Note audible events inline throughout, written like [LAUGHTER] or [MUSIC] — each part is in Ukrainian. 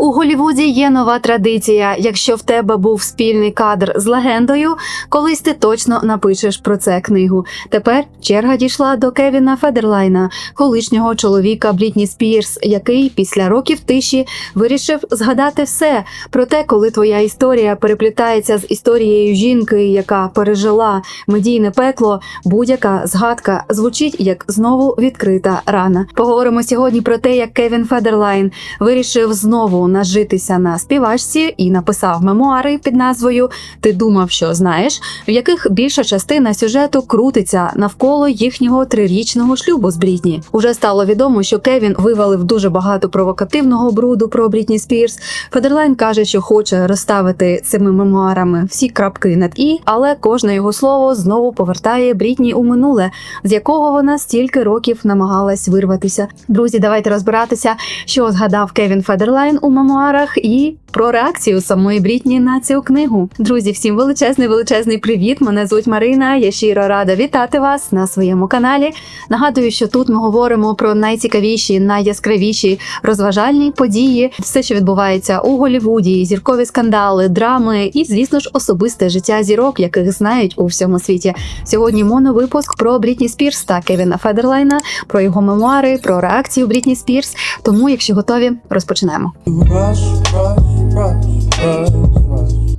У Голівуді є нова традиція. Якщо в тебе був спільний кадр з легендою, колись ти точно напишеш про це книгу. Тепер черга дійшла до Кевіна Федерлайна, колишнього чоловіка Брітні Спірс, який після років тиші вирішив згадати все про те, коли твоя історія переплітається з історією жінки, яка пережила медійне пекло. Будь-яка згадка звучить як знову відкрита рана. Поговоримо сьогодні про те, як Кевін Федерлайн вирішив знову нажитися на співачці і написав мемуари під назвою Ти думав, що знаєш, в яких більша частина сюжету крутиться навколо їхнього трирічного шлюбу з Брітні. Уже стало відомо, що Кевін вивалив дуже багато провокативного бруду про Брітні Спірс. Федерлайн каже, що хоче розставити цими мемуарами всі крапки над і, але кожне його слово знову повертає Брітні у минуле, з якого вона стільки років намагалась вирватися. Друзі, давайте розбиратися, що згадав Кевін Федерлайн у мемуарах і про реакцію самої Брітні на цю книгу. Друзі, всім величезний величезний привіт! Мене звуть Марина. Я щиро рада вітати вас на своєму каналі. Нагадую, що тут ми говоримо про найцікавіші, найяскравіші розважальні події, все, що відбувається у Голівуді, зіркові скандали, драми і, звісно ж, особисте життя зірок, яких знають у всьому світі. Сьогодні моновипуск про Брітні Спірс та Кевіна Федерлайна, про його мемуари, про реакцію Брітні Спірс. Тому, якщо готові, розпочинаємо. Rush, rush, rush.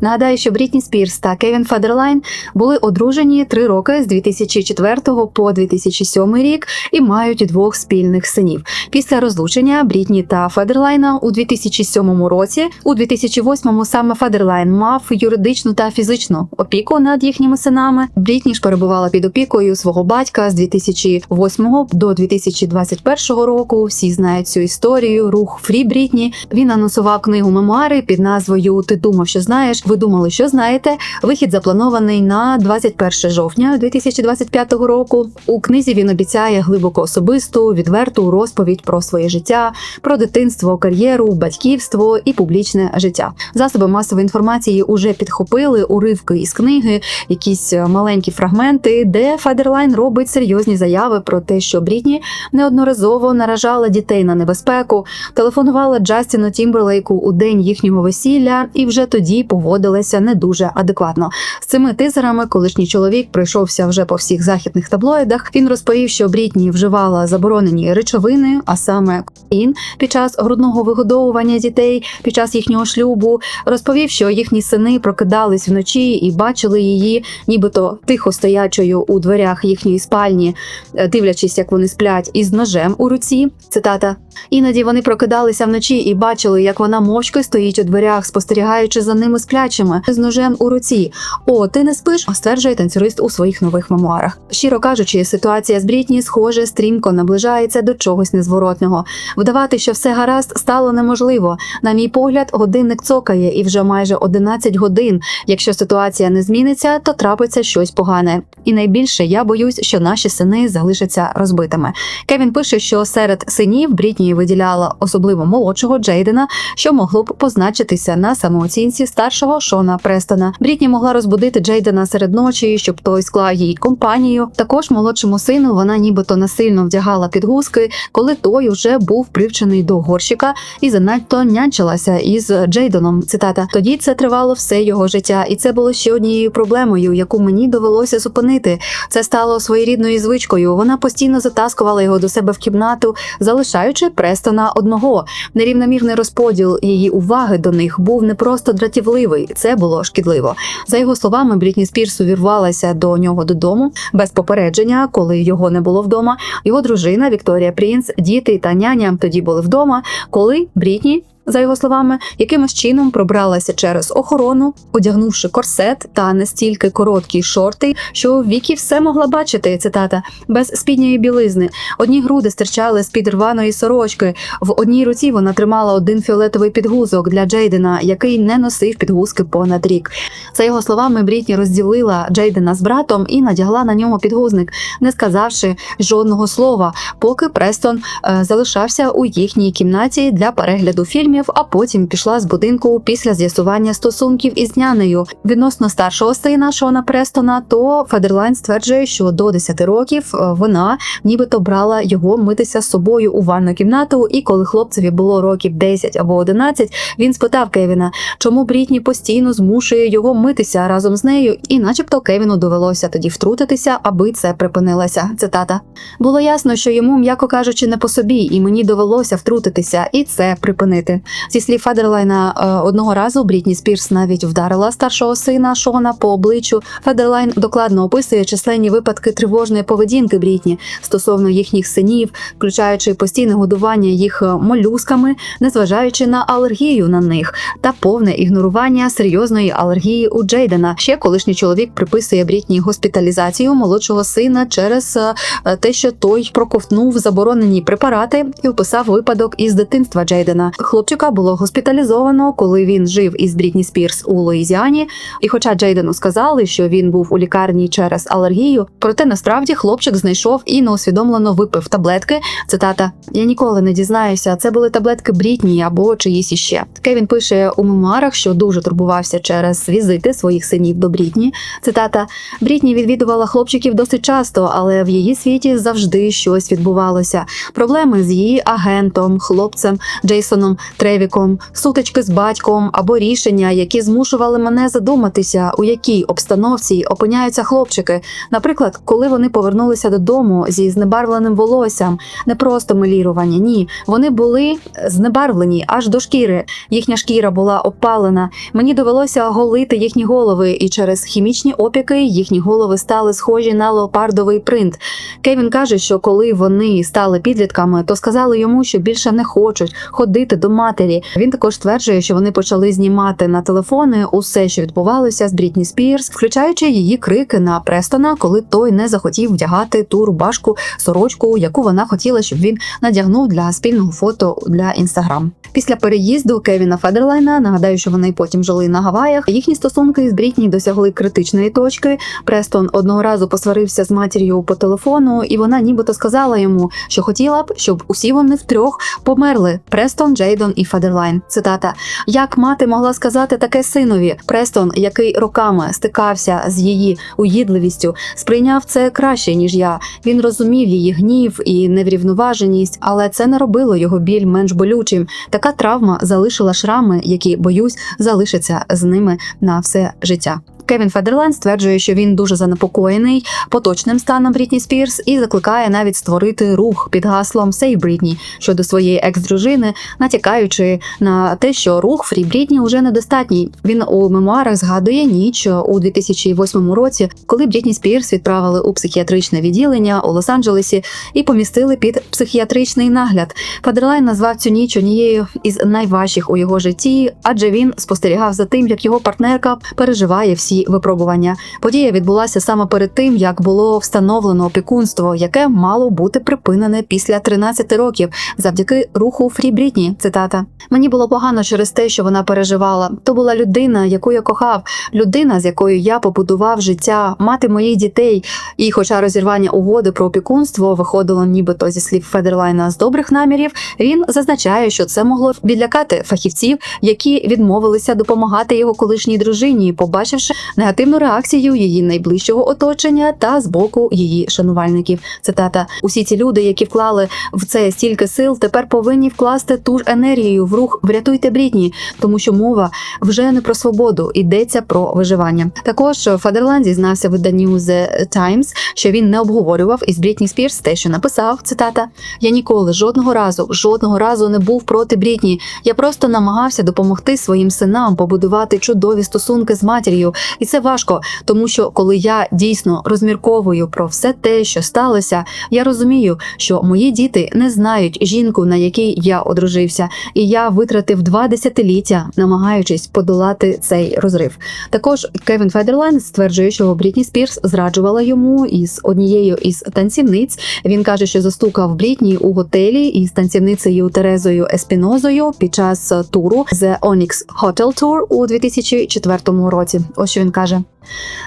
Нагадаю, що Брітні Спірс та Кевін Федерлайн були одружені три роки з 2004 по 2007 рік і мають двох спільних синів. Після розлучення Брітні та Федерлайна у 2007 році, у 2008 саме Федерлайн мав юридичну та фізичну опіку над їхніми синами. Брітні ж перебувала під опікою свого батька з 2008 до 2021 року. Всі знають цю історію. Рух Фрі Брітні. Він анонсував книгу мемуари під назвою Ти думав, що знаєш. Ви думали, що знаєте. Вихід запланований на 21 жовтня 2025 року. У книзі він обіцяє глибоко особисту, відверту розповідь про своє життя, про дитинство, кар'єру, батьківство і публічне життя. Засоби масової інформації уже підхопили уривки із книги, якісь е, маленькі фрагменти, де Федерлайн робить серйозні заяви про те, що Брітні неодноразово наражала дітей на небезпеку, телефонувала Джастіну Тімберлейку у день їхнього весілля і вже тоді поводилася не дуже адекватно. З цими тизерами колишній чоловік пройшовся вже по всіх західних таблоїдах. Він розповів, що Брітні вживала заборонені речовини, а саме кокаїн, під час грудного вигодовування дітей під час їхнього шлюбу. Розповів, що їхні сини прокидались вночі і бачили її, нібито тихо стоячою у дверях їхньої спальні, е, дивлячись, як вони сплять, із ножем у руці. Цитата. Іноді вони прокидалися вночі і бачили, як вона мовчки стоїть у дверях, спостерігаючи за ними сплячими з ножем у руці. О, ти не спиш? стверджує танцюрист у своїх нових мемуарах. Щиро кажучи, ситуація з Брітні, схоже, стрімко наближається до чогось незворотного. Вдавати, що все гаразд, стало неможливо. На мій погляд, годинник цокає і вже майже 11 годин. Якщо ситуація не зміниться, то трапиться щось погане. І найбільше я боюсь, що наші сини залишаться розбитими. Кевін пише, що серед синів Брітні виділяла особливо молодшого Джейдена, що могло б позначитися на самооцінці старшого Шона Престона. Брітні могла розбудити Джейдена серед ночі, щоб той склав їй компанію. Також молодшому сину вона нібито насильно вдягала підгузки, коли той уже був привчений до горщика і занадто нянчилася із Джейденом. Цитата: тоді це тривало все його життя, і це було ще однією проблемою, яку мені довелося зупинити. Це стало своєрідною звичкою. Вона постійно затаскувала його до себе в кімнату, залишаючи Престона одного. Нерівномірний розподіл її уваги до них був не просто дратівливий, це було шкідливо. За його словами, Брітні Спірс увірвалася до нього додому без попередження, коли його не було вдома. Його дружина Вікторія Прінс, діти та няня тоді були вдома, коли Брітні. За його словами, якимось чином пробралася через охорону, одягнувши корсет та настільки короткі шорти, що Вікі все могла бачити. Цитата без спідньої білизни. Одні груди стирчали з під рваної сорочки. В одній руці вона тримала один фіолетовий підгузок для Джейдена, який не носив підгузки понад рік. За його словами, Брітні розділила Джейдена з братом і надягла на нього підгузник, не сказавши жодного слова, поки Престон е, залишався у їхній кімнаті для перегляду фільмів а потім пішла з будинку після з'ясування стосунків із нянею. Відносно старшого сина Шона Престона, то Федерлайн стверджує, що до 10 років е, вона нібито брала його митися з собою у ванну кімнату. І коли хлопцеві було років 10 або 11, він спитав Кевіна, чому Брітні постійно змушує його митися разом з нею, і, начебто, Кевіну довелося тоді втрутитися, аби це припинилося. Цитата було ясно, що йому, м'яко кажучи, не по собі, і мені довелося втрутитися і це припинити. Зі слів Федерлайна, е, одного разу Брітні Спірс навіть вдарила старшого сина Шона по обличчю. Федерлайн докладно описує численні випадки тривожної поведінки Брітні стосовно їхніх синів, включаючи постійне годування їх е, молюсками, незважаючи на алергію на них, та повне ігнорування серйозної алергії у Джейдена. Ще колишній чоловік приписує Брітні госпіталізацію молодшого сина через е, те, що той проковтнув заборонені препарати і описав випадок із дитинства Джейдена. Хлопчика було госпіталізовано, коли він жив із Брітні Спірс у Луїзіані. І хоча Джейдену сказали, що він був у лікарні через алергію, проте насправді хлопчик знайшов і неусвідомлено випив таблетки. Цитата: Я ніколи не дізнаюся, це були таблетки Брітні або чиїсь іще. Кевін пише у мемуарах, що дуже турбувався через візити своїх синів до Брітні. Цитата: Брітні відвідувала хлопчиків досить часто, але в її світі завжди щось відбувалося. Проблеми з її агентом, хлопцем Джейсоном Тревіком, сутички з батьком або рішення, які змушували мене задуматися, у якій обстановці опиняються хлопчики. Наприклад, коли вони повернулися додому зі знебарвленим волоссям, не просто мелірування, ні, вони були знебарвлені аж до шкіри. Їхня шкіра була опалена. Мені довелося голити їхні голови, і через хімічні опіки їхні голови стали схожі на леопардовий принт. Кевін каже, що коли вони стали підлітками, то сказали йому, що більше не хочуть ходити до матері. Він також стверджує, що вони почали знімати на телефони усе, що відбувалося з Брітні Спірс, включаючи її крики на Престона, коли той не захотів вдягати ту рубашку, сорочку, яку вона хотіла, щоб він надягнув для спільного фото для інстаграм. Після переїзду Кевіна Федерлайна нагадаю, що вони потім жили на Гаваях. Їхні стосунки з Брітні досягли критичної точки. Престон одного разу посварився з матір'ю по телефону, і вона нібито сказала йому, що хотіла б, щоб усі вони втрьох померли: Престон, Джейдон і Федерлайн. Цитата: як мати могла сказати таке синові? Престон, який роками стикався з її уїдливістю, сприйняв це краще ніж я. Він розумів її гнів і неврівноваженість, але це не робило його біль менш болючим. Така травма залишила шрами, які боюсь залишаться з ними на все життя. Кевін Федерлайн стверджує, що він дуже занепокоєний поточним станом Брітні Спірс і закликає навіть створити рух під гаслом Save Britney щодо своєї екс-дружини, натякаючи на те, що рух Фрі Брітні уже недостатній. Він у мемуарах згадує ніч у 2008 році, коли Брітні Спірс відправили у психіатричне відділення у Лос-Анджелесі і помістили під психіатричний нагляд. Федерлайн назвав цю ніч однією із найважчих у його житті, адже він спостерігав за тим, як його партнерка переживає всі випробування. Подія відбулася саме перед тим, як було встановлено опікунство, яке мало бути припинене після 13 років завдяки руху Фрі Брітні. Цитата: мені було погано через те, що вона переживала. То була людина, яку я кохав, людина, з якою я побудував життя, мати моїх дітей. І, хоча розірвання угоди про опікунство виходило нібито зі слів Федерлайна з добрих намірів, він зазначає, що це могло відлякати фахівців, які відмовилися допомагати його колишній дружині, побачивши негативну реакцію її найближчого оточення та з боку її шанувальників. Цитата: усі ці люди, які вклали в це стільки сил, тепер повинні вкласти ту ж енергію в рух Врятуйте Брітні, тому що мова вже не про свободу, йдеться про виживання. Також Фадерланд зізнався виданню The Times, що він не обговорював із Брітні Спірс те, що написав. Цитата: Я ніколи жодного разу, жодного разу не був проти Брітні. Я просто намагався допомогти своїм синам побудувати чудові стосунки з матір'ю, і це важко, тому що коли я дійсно розмірковую про все те, що сталося, я розумію, що мої діти не знають жінку, на якій я одружився, і я витратив два десятиліття, намагаючись подолати цей розрив. Також Кевін Федерлайн стверджує, що Брітні Спірс зраджувала йому із однією із танцівниць. Він каже, що застукав Брітні у готелі із танцівницею Терезою Еспінозою під час туру The Onyx Hotel Tour у 2004 році. Ось що він каже.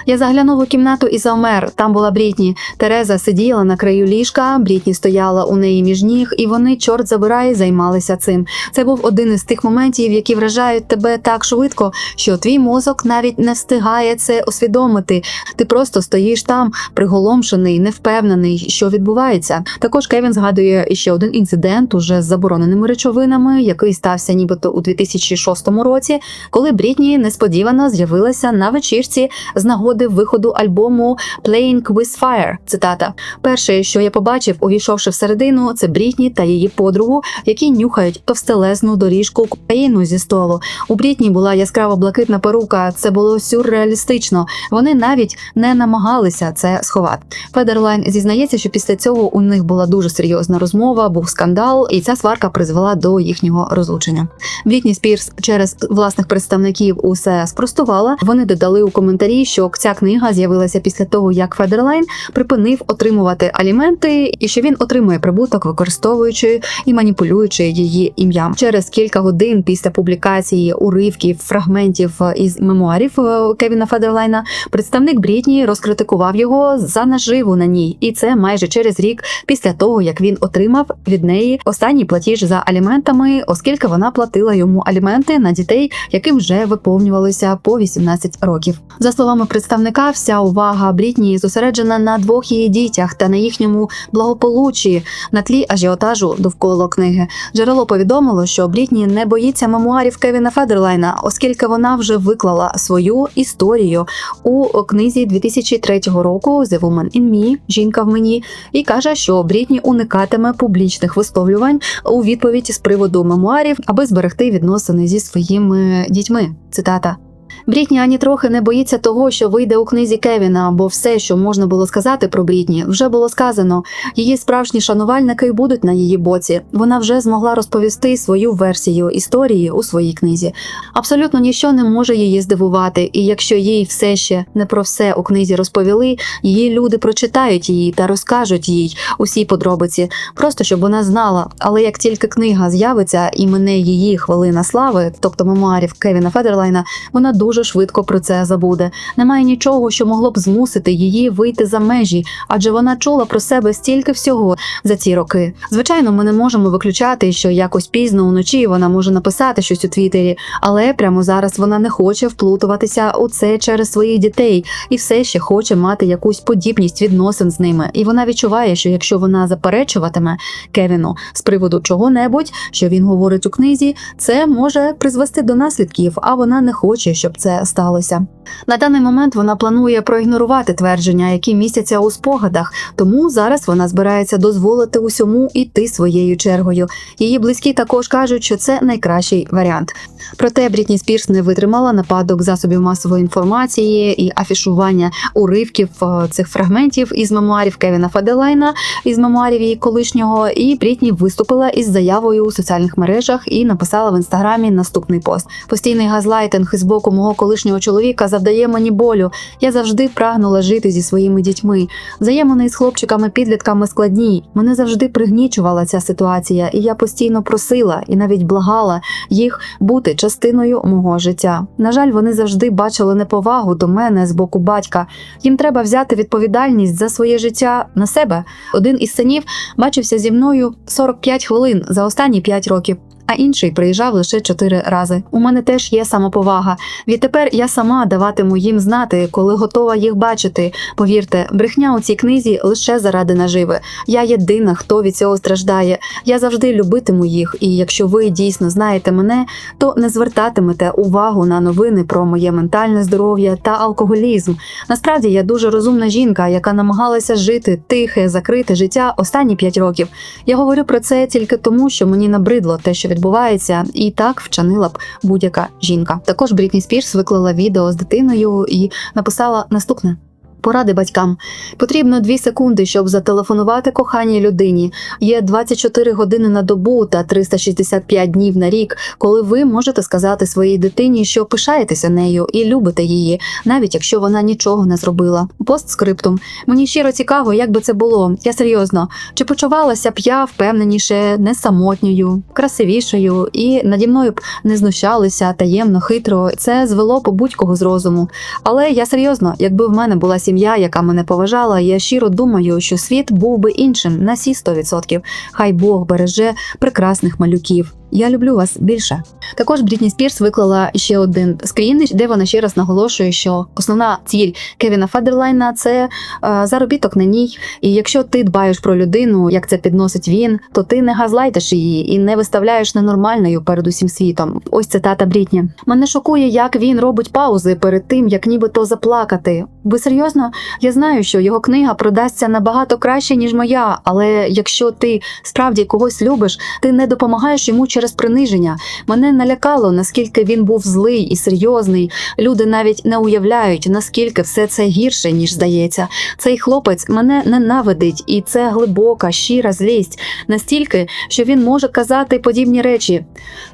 Я заглянув у кімнату і завмер. Там була Брітні. Тереза сиділа на краю ліжка, Брітні стояла у неї між ніг, і вони, чорт забирає, займалися цим. Це був один із тих моментів, які вражають тебе так швидко, що твій мозок навіть не встигає це усвідомити. Ти просто стоїш там, приголомшений, невпевнений, що відбувається. Також Кевін згадує ще один інцидент уже з забороненими речовинами, який стався нібито у 2006 році, коли Брітні несподівано з'явилася на вечірці з нагоди виходу альбому Playing with Fire. Цитата: Перше, що я побачив, увійшовши всередину, це Брітні та її подругу, які нюхають товстелезну доріжку кокаїну зі столу. У Брітні була яскраво блакитна перука. Це було сюрреалістично. Вони навіть не намагалися це сховати. Федерлайн зізнається, що після цього у них була дуже серйозна розмова, був скандал, і ця сварка призвела до їхнього розлучення. Брітні Спірс через власних представників усе спростувала. Вони додали у коментарі, що ця книга з'явилася після того, як Федерлайн припинив отримувати аліменти, і що він отримує прибуток, використовуючи і маніпулюючи її ім'ям. Через кілька годин після публікації уривків фрагментів із мемуарів е, Кевіна Федерлайна, представник Брітні розкритикував його за наживу на ній, і це майже через рік після того, як він отримав від неї останній платіж за аліментами, оскільки вона платила йому аліменти на дітей, яким вже виповнювалося по 18 років. За представника, вся увага Брітні зосереджена на двох її дітях та на їхньому благополуччі на тлі ажіотажу довкола книги. Джерело повідомило, що Брітні не боїться мемуарів Кевіна Федерлайна, оскільки вона вже виклала свою історію у книзі 2003 року «The Woman in Me» Жінка в мені і каже, що Брітні уникатиме публічних висловлювань у відповідь з приводу мемуарів, аби зберегти відносини зі своїми дітьми. Цитата. Брітні ані трохи не боїться того, що вийде у книзі Кевіна, бо все, що можна було сказати про Брітні, вже було сказано. Її справжні шанувальники будуть на її боці. Вона вже змогла розповісти свою версію історії у своїй книзі. Абсолютно ніщо не може її здивувати, і якщо їй все ще не про все у книзі розповіли, її люди прочитають її та розкажуть їй усі подробиці, просто щоб вона знала. Але як тільки книга з'явиться і мине її хвилина слави, тобто мемуарів Кевіна Федерлайна, вона дуже швидко про це забуде. Немає нічого, що могло б змусити її вийти за межі, адже вона чула про себе стільки всього за ці роки. Звичайно, ми не можемо виключати, що якось пізно уночі вона може написати щось у Твіттері, але прямо зараз вона не хоче вплутуватися у це через своїх дітей і все ще хоче мати якусь подібність відносин з ними. І вона відчуває, що якщо вона заперечуватиме Кевіну з приводу чого-небудь, що він говорить у книзі, це може призвести до наслідків, а вона не хоче, щоб це сталося. На даний момент вона планує проігнорувати твердження, які містяться у спогадах, тому зараз вона збирається дозволити усьому іти своєю чергою. Її близькі також кажуть, що це найкращий варіант. Проте Брітні Спірс не витримала нападок засобів масової інформації і афішування уривків е, цих фрагментів із мемуарів Кевіна Фаделайна, із мемуарів її колишнього. І Брітні виступила із заявою у соціальних мережах і написала в інстаграмі наступний пост: постійний газлайтинг з боку мого колишнього чоловіка завдає мені болю. Я завжди прагнула жити зі своїми дітьми. Взаємини з хлопчиками-підлітками складні. Мене завжди пригнічувала ця ситуація, і я постійно просила і навіть благала їх бути частиною мого життя. На жаль, вони завжди бачили неповагу до мене з боку батька. Їм треба взяти відповідальність за своє життя на себе. Один із синів бачився зі мною 45 хвилин за останні 5 років. А інший приїжджав лише чотири рази. У мене теж є самоповага. Відтепер я сама даватиму їм знати, коли готова їх бачити. Повірте, брехня у цій книзі лише заради наживи. Я єдина, хто від цього страждає. Я завжди любитиму їх, і якщо ви дійсно знаєте мене, то не звертатимете увагу на новини про моє ментальне здоров'я та алкоголізм. Насправді я дуже розумна жінка, яка намагалася жити тихе, закрите життя останні п'ять років. Я говорю про це тільки тому, що мені набридло те, що відбувається, і так вчинила б будь-яка жінка. Також Брітні Спірс виклала відео з дитиною і написала наступне. Поради батькам. Потрібно 2 секунди, щоб зателефонувати коханій людині. Є 24 години на добу та 365 днів на рік, коли ви можете сказати своїй дитині, що пишаєтеся нею і любите її, навіть якщо вона нічого не зробила. Постскриптум. Мені щиро цікаво, як би це було. Я серйозно. Чи почувалася б я впевненіше, не самотньою, красивішою і наді мною б не знущалися таємно, хитро. Це звело б будь-кого з розуму. Але я серйозно, якби в мене була сім'я, яка мене поважала, я щиро думаю, що світ був би іншим на всі 100%. Хай Бог береже прекрасних малюків. Я люблю вас більше. Також Брітні Спірс виклала ще один скрін, де вона ще раз наголошує, що основна ціль Кевіна Федерлайна це е, заробіток на ній. І якщо ти дбаєш про людину, як це підносить він, то ти не газлайтиш її і не виставляєш ненормальною перед усім світом. Ось цитата Брітні. Мене шокує, як він робить паузи перед тим, як нібито заплакати. Ви серйозно? Я знаю, що його книга продасться набагато краще, ніж моя, але якщо ти справді когось любиш, ти не допомагаєш йому через приниження. Мене налякало, наскільки він був злий і серйозний. Люди навіть не уявляють, наскільки все це гірше, ніж здається. Цей хлопець мене ненавидить, і це глибока, щира злість, настільки, що він може казати подібні речі.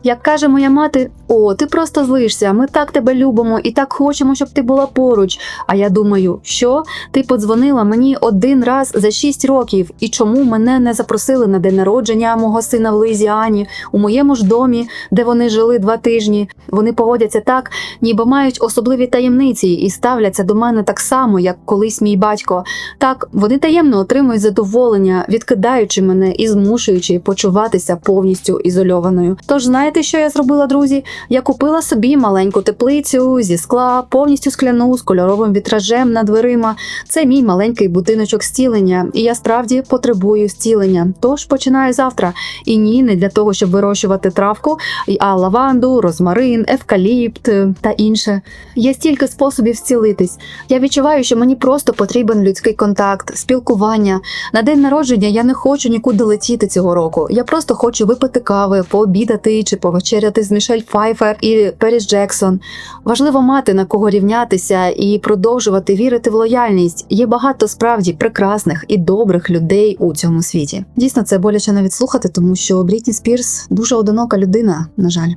Як каже моя мати, о, ти просто злишся, ми так тебе любимо і так хочемо, щоб ти була поруч. А я думаю, що ти подзвонила мені один раз за шість років, і чому мене не запросили на день народження мого сина в Луїзіані, у моєму ж домі, де вони жили два тижні. Вони поводяться так, ніби мають особливі таємниці і ставляться до мене так само, як колись мій батько. Так, вони таємно отримують задоволення, відкидаючи мене і змушуючи почуватися повністю ізольованою. Тож знаєте, що я зробила, друзі? Я купила собі маленьку теплицю зі скла, повністю скляну з кольоровим вітражем над дверима. Це мій маленький будиночок зцілення, і я справді потребую зцілення. Тож починаю завтра. І ні, не для того, щоб вирощувати травку, а лаванду, розмарин, евкаліпт е, та інше. Є стільки способів зцілитись. Я відчуваю, що мені просто потрібен людський контакт, спілкування. На день народження я не хочу нікуди летіти цього року. Я просто хочу випити кави, пообідати чи повечеряти з Мішель Пфайфер і Періс Джексон. Важливо мати на кого рівнятися і продовжувати вірити в лояльність. Є багато справді прекрасних і добрих людей у цьому світі. Дійсно, це боляче навіть слухати, тому що Брітні Спірс дуже одинока людина, на жаль.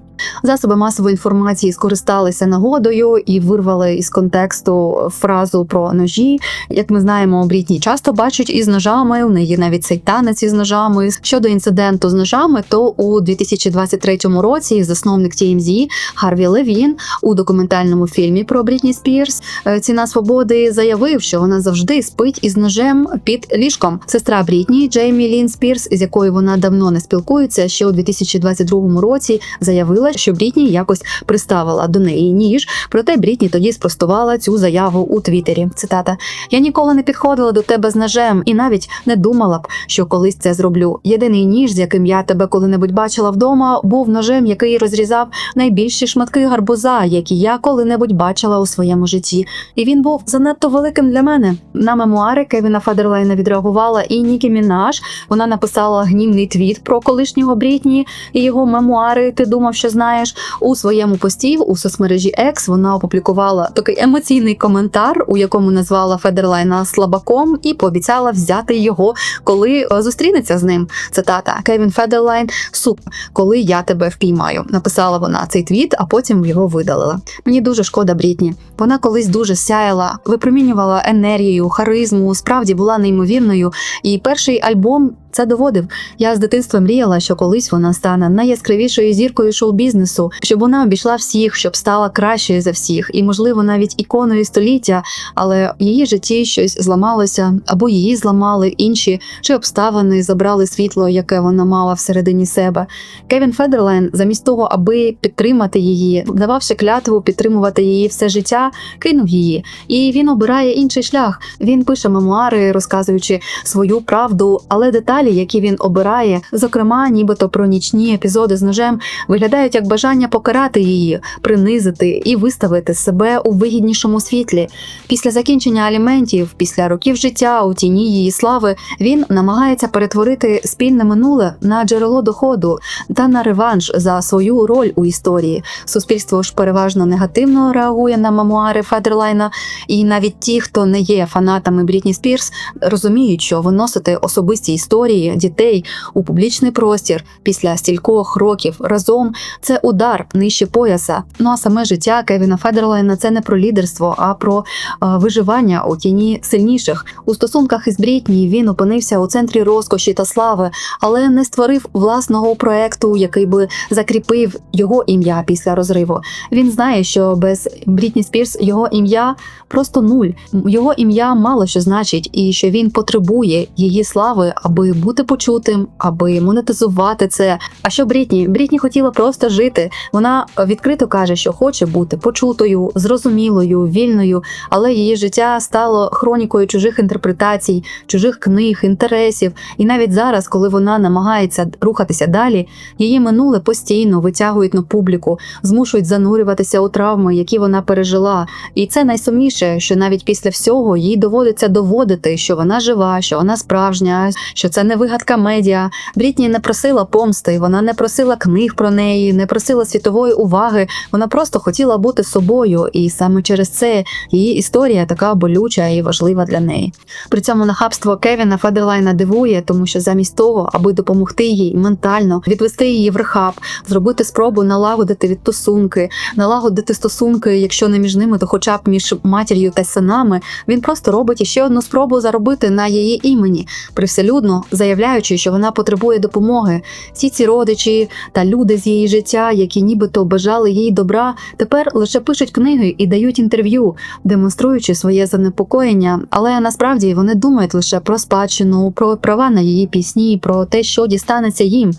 Засоби масової інформації скористалися нагодою і вирвали із контексту фразу про ножі. Як ми знаємо, Брітні часто бачать із ножами. У неї навіть цей танець із ножами. Щодо інциденту з ножами, то у 2023 році засновник TMZ Харві Левін у документальному фільмі про Брітні Спірс е, Ціна свободи заявив, що вона завжди спить із ножем під ліжком. Сестра Брітні Джеймі Лін Спірс, з якою вона давно не спілкується, ще у 2022 році заявила, що Брітні якось приставила до неї ніж. Проте Брітні тоді спростувала цю заяву у Твіттері. Цитата: Я ніколи не підходила до тебе з ножем і навіть не думала б, що колись це зроблю. Єдиний ніж, з яким я тебе коли-небудь бачила вдома, був ножем, який розрізав найбільші шматки гарбуза, які я коли-небудь бачила у своєму житті. І він був занадто великим для мене. На мемуари Кевіна Федерлайна відреагувала і Нікі Мінаш. Вона написала гнівний твіт про колишнього Брітні і його мемуари. Ти думав, що знаєш у своєму пості у соцмережі X Вона опублікувала такий емоційний коментар, у якому назвала Федерлайна слабаком, і пообіцяла взяти його, коли е, зустрінеться з ним. Цитата Кевін Федерлайн суп, коли я тебе впіймаю. Написала вона цей твіт, а потім його видалила. Мені дуже шкода Брітні. Вона колись дуже сяяла, випромінювала енергію, харизму, справді була неймовірною. І перший альбом це доводив. Я з дитинства мріяла, що колись вона стане найяскравішою зіркою шоу-бізнесу, щоб вона обійшла всіх, щоб стала кращою за всіх, і, можливо, навіть іконою століття. Але її житті щось зламалося, або її зламали інші, чи обставини забрали світло, яке вона мала всередині себе. Кевін Федерлайн, замість того, аби підтримати її, дававши клятву підтримувати її все життя, кинув її. І він обирає інший шлях. Він пише мемуари, розказуючи свою правду, але деталі деталі, які він обирає, зокрема, нібито про нічні епізоди з ножем, виглядають як бажання покарати її, принизити і виставити себе у вигіднішому світлі. Після закінчення аліментів, після років життя у тіні її слави, він намагається перетворити спільне минуле на джерело доходу та на реванш за свою роль у історії. Суспільство ж переважно негативно реагує на мемуари Федерлайна, і навіть ті, хто не є фанатами Брітні Спірс, розуміють, що виносити особисті історії дітей у публічний простір після стількох років разом це удар нижче пояса. Ну а саме життя Кевіна Федерлайна це не про лідерство, а про е, виживання у тіні сильніших. У стосунках із Брітні він опинився у центрі розкоші та слави, але не створив власного проекту, який би закріпив його ім'я після розриву. Він знає, що без Брітні Спірс його ім'я просто нуль. Його ім'я мало що значить, і що він потребує її слави, аби бути почутим, аби монетизувати це. А що Брітні? Брітні хотіла просто жити. Вона відкрито каже, що хоче бути почутою, зрозумілою, вільною, але її життя стало хронікою чужих інтерпретацій, чужих книг, інтересів. І навіть зараз, коли вона намагається рухатися далі, її минуле постійно витягують на публіку, змушують занурюватися у травми, які вона пережила. І це найсумніше, що навіть після всього їй доводиться доводити, що вона жива, що вона справжня, що це не вигадка медіа. Брітні не просила помсти, вона не просила книг про неї, не просила світової уваги. Вона просто хотіла бути собою, і саме через це її історія така болюча і важлива для неї. При цьому нахабство Кевіна Федерлайна дивує, тому що замість того, аби допомогти їй ментально відвести її в рехаб, зробити спробу налагодити відтосунки, налагодити стосунки, якщо не між ними, то хоча б між матір'ю та синами, він просто робить іще одну спробу заробити на її імені, привселюдно заявляючи, що вона потребує допомоги. Всі ці родичі та люди з її життя, які нібито бажали їй добра, тепер лише пишуть книги і дають інтерв'ю, демонструючи своє занепокоєння, але насправді вони думають лише про спадщину, про права на її пісні, про те, що дістанеться їм.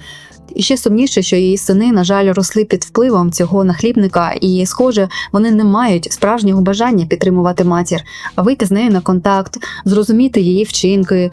І ще сумніше, що її сини, на жаль, росли під впливом цього нахлібника, і, схоже, вони не мають справжнього бажання підтримувати матір, вийти з нею на контакт, зрозуміти її вчинки.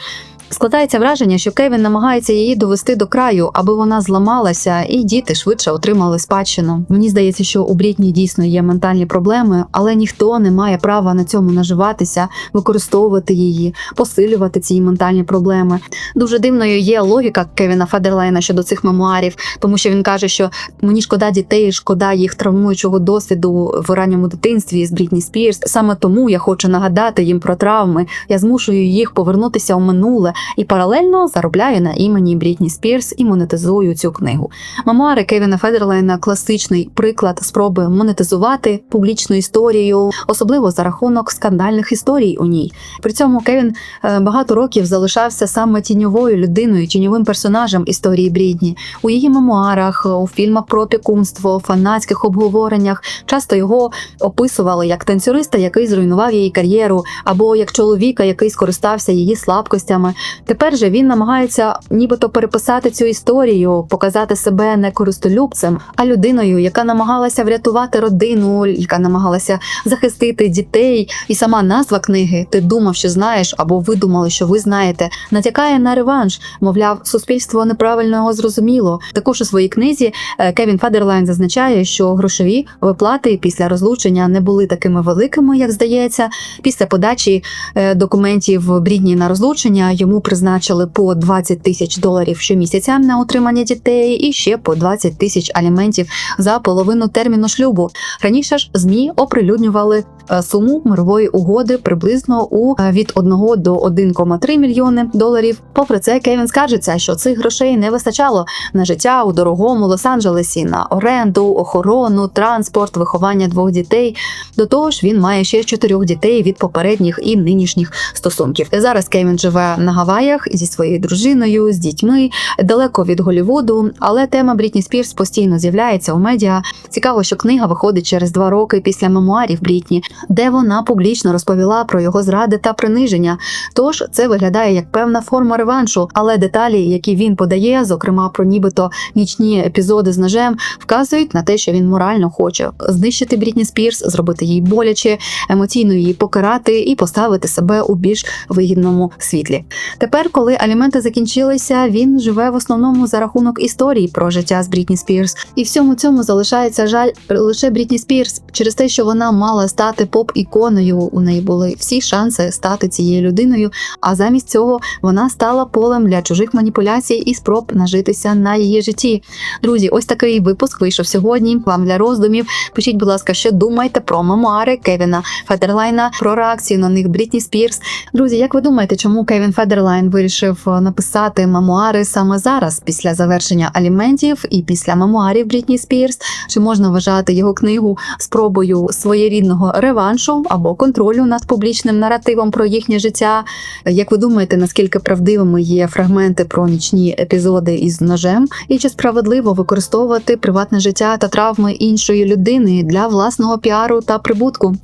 Складається враження, що Кевін намагається її довести до краю, аби вона зламалася, і діти швидше отримали спадщину. Мені здається, що у Брітні дійсно є ментальні проблеми, але ніхто не має права на цьому наживатися, використовувати її, посилювати ці ментальні проблеми. Дуже дивною є логіка Кевіна Федерлайна щодо цих мемуарів, тому що він каже, що мені шкода дітей, шкода їх травмуючого досвіду в ранньому дитинстві з Брітні Спірс. Саме тому я хочу нагадати їм про травми. Я змушую їх повернутися у минуле і паралельно заробляю на імені Брітні Спірс і монетизую цю книгу. Мемуари Кевіна Федерлайна класичний приклад спроби монетизувати публічну історію, особливо за рахунок скандальних історій у ній. При цьому Кевін е, багато років залишався саме тіньовою людиною, тіньовим персонажем історії Брідні. У її мемуарах, у фільмах про опікунство, фанатських обговореннях часто його описували як танцюриста, який зруйнував її кар'єру, або як чоловіка, який скористався її слабкостями. Тепер же він намагається нібито переписати цю історію, показати себе не користолюбцем, а людиною, яка намагалася врятувати родину, яка намагалася захистити дітей. І сама назва книги Ти думав, що знаєш, або ви думали, що ви знаєте, натякає на реванш. Мовляв, суспільство неправильно його зрозуміло. Також у своїй книзі е, Кевін Федерлайн зазначає, що грошові виплати після розлучення не були такими великими, як здається. Після подачі е, документів Брідні на розлучення йому призначили по 20 тисяч доларів щомісяця на утримання дітей і ще по 20 тисяч аліментів за половину терміну шлюбу. Раніше ж змі оприлюднювали суму мирової угоди приблизно у е, від 1 до 1,3 мільйони доларів. Попри це, Кевін скаржиться, що цих грошей не вистачало на життя у дорогому Лос-Анджелесі, на оренду, охорону, транспорт, виховання двох дітей. До того ж, він має ще чотирьох дітей від попередніх і нинішніх стосунків. Зараз Кевін живе на Гаваях зі своєю дружиною, з дітьми, далеко від Голівуду, але тема Брітні Спірс постійно з'являється у медіа. Цікаво, що книга виходить через два роки після мемуарів Брітні. Де вона публічно розповіла про його зради та приниження. Тож це виглядає як певна форма реваншу, але деталі, які він подає, зокрема про нібито нічні епізоди з ножем, вказують на те, що він морально хоче знищити Брітні Спірс, зробити їй боляче, емоційно її покарати і поставити себе у більш вигідному світлі. Тепер, коли аліменти закінчилися, він живе в основному за рахунок історії про життя з Брітні Спірс. І всьому цьому залишається жаль лише Брітні Спірс через те, що вона мала стати поп-іконою. У неї були всі шанси стати цією людиною. А замість цього вона стала полем для чужих маніпуляцій і спроб нажитися на її житті. Друзі, ось такий випуск вийшов сьогодні. Вам для роздумів. Пишіть, будь ласка, що думаєте про мемуари Кевіна Федерлайна, про реакцію на них Брітні Спірс. Друзі, як ви думаєте, чому Кевін Федерлайн вирішив е, написати мемуари саме зараз, після завершення аліментів і після мемуарів Брітні Спірс? Чи можна вважати його книгу спробою своєрідного реваншу або контролю над публічним наративом про їхнє життя? Як ви думаєте, наскільки правдивими є фрагменти про нічні епізоди із ножем, і чи справедливо використовувати приватне життя та травми іншої людини для власного піару та прибутку?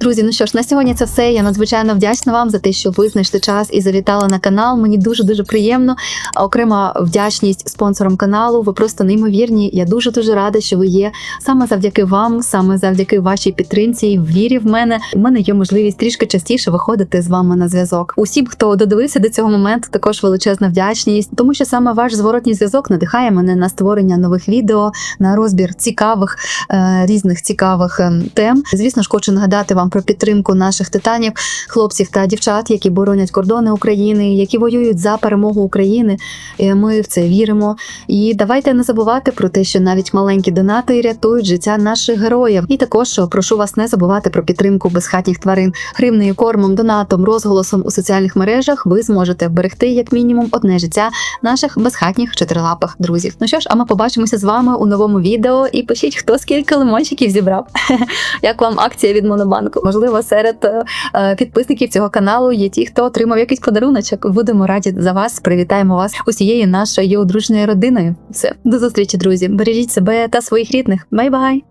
Друзі, ну що ж, на сьогодні це все. Я надзвичайно вдячна вам за те, що ви знайшли час і завітали на канал. Мені дуже дуже приємно. Окрема вдячність спонсорам каналу. Ви просто неймовірні. Я дуже дуже рада, що ви є. Саме завдяки вам, саме завдяки вашій підтримці і вірі в мене. У мене є можливість трішки частіше виходити з вами на зв'язок. Усім, хто додивився до цього моменту, також величезна вдячність, тому що саме ваш зворотній зв'язок надихає мене на створення нових відео, на розбір цікавих е, різних цікавих ем, тем. Звісно ж, хочу нагадати вам про підтримку наших титанів, хлопців та дівчат, які боронять кордони України, які воюють за перемогу України. Е, Ми в це віримо. І давайте не забувати про те, що навіть маленькі донати рятують життя наших героїв. І також прошу вас не забувати про підтримку безхатніх тварин гривнею, кормом, донатом, розголосом у соціальних мережах. Ви зможете вберегти як мінімум одне життя наших безхатніх чотирилапих друзів. Ну що ж, а ми побачимося з вами у новому відео. І пишіть, хто скільки лимончиків зібрав. [LAUGHS] Як вам акція від Монобанку? Можливо, серед е, е, підписників цього каналу є ті, хто отримав якийсь подаруночок. Будемо раді за вас. Привітаємо вас усією нашою дружньою родиною. Все, до зустрічі, друзі. Бережіть себе та своїх рідних. Бай-бай!